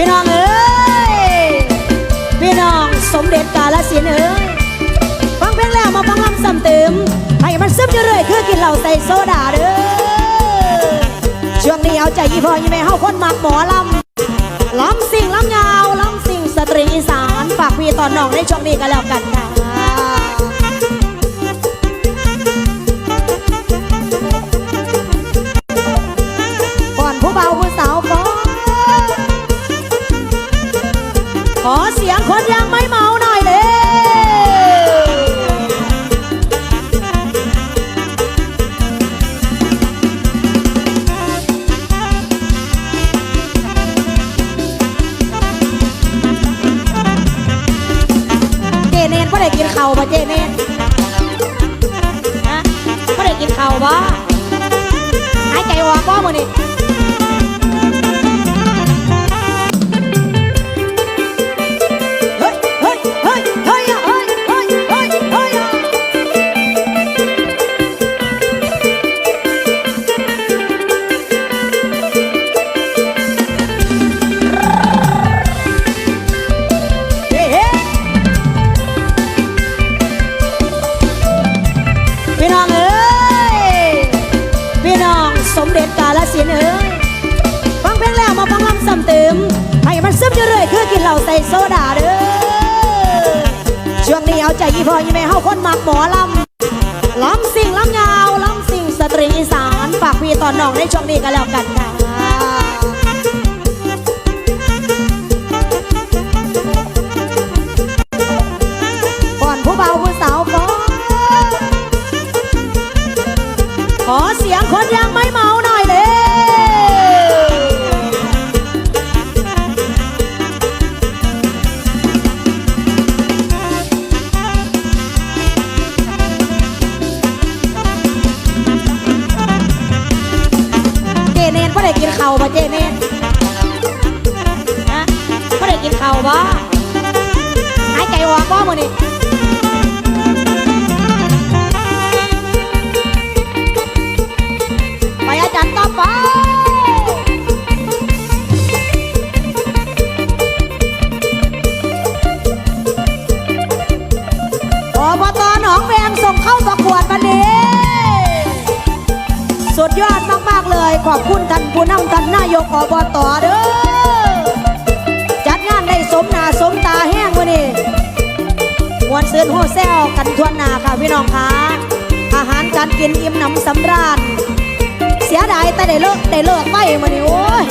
พี่น้องเอ้ย พี่น้องสมเด็จกาลสินเอ้ย ฟังเพลงแล้วมาฟังลำซ้ำเติม ให้มันซึมจะเรยคือกินเหล้าใส่โซดาเด้อ ช่วงนี้เอาใจยี่พอยี่แม่เฮาคนมักหมอลำลำสิงลำยาวลำสิงสตรีอีสานฝากพี่ตอนน้องในช่วงนี้กันแล้วกันค่ะ อเสียงคนยังไม่เมาหน่อยเลยเจเนนไม่ได้กินข้าวบ่เจเนนฮะไม่ได้กินข้าวบ่หายใจออกบ่มื้อนี้ สมเด็จกาลสินเอ้ยฟังเพลงแล้วมาฟังลำซ้ำเติมให้มันซึมอยู่เรื่อยคือกินเหล้าใส่โซดาเด้อช่วงนี้เอาใจยี่พ่อยี่แม่เฮาคนมักหมอลำลำสิ่งลำยาวลำสิ่งสตรีอีสานฝากพี่ตอนน้องในช่วงนี้กันแล้วกัน นพ่อได้กินข้าวบ่เจเนนฮะพ่อได้กินข้าวบ่หายใจออกบ่มื้อนี้ไปอาจารย์ต่อไป ขอบคุณท่านผู้นำท่านนายกอบตเด้อจัดงานได้สมหนาสมตาแห้งวันนี้มวนซื้นหัวแซวกันทวนหนาค่ะพี่น้องคะอาหารการกินอิ่มหนำสำราญเสียดายแต่ได้เลิกได้เลิกไปมานี่โอ้ย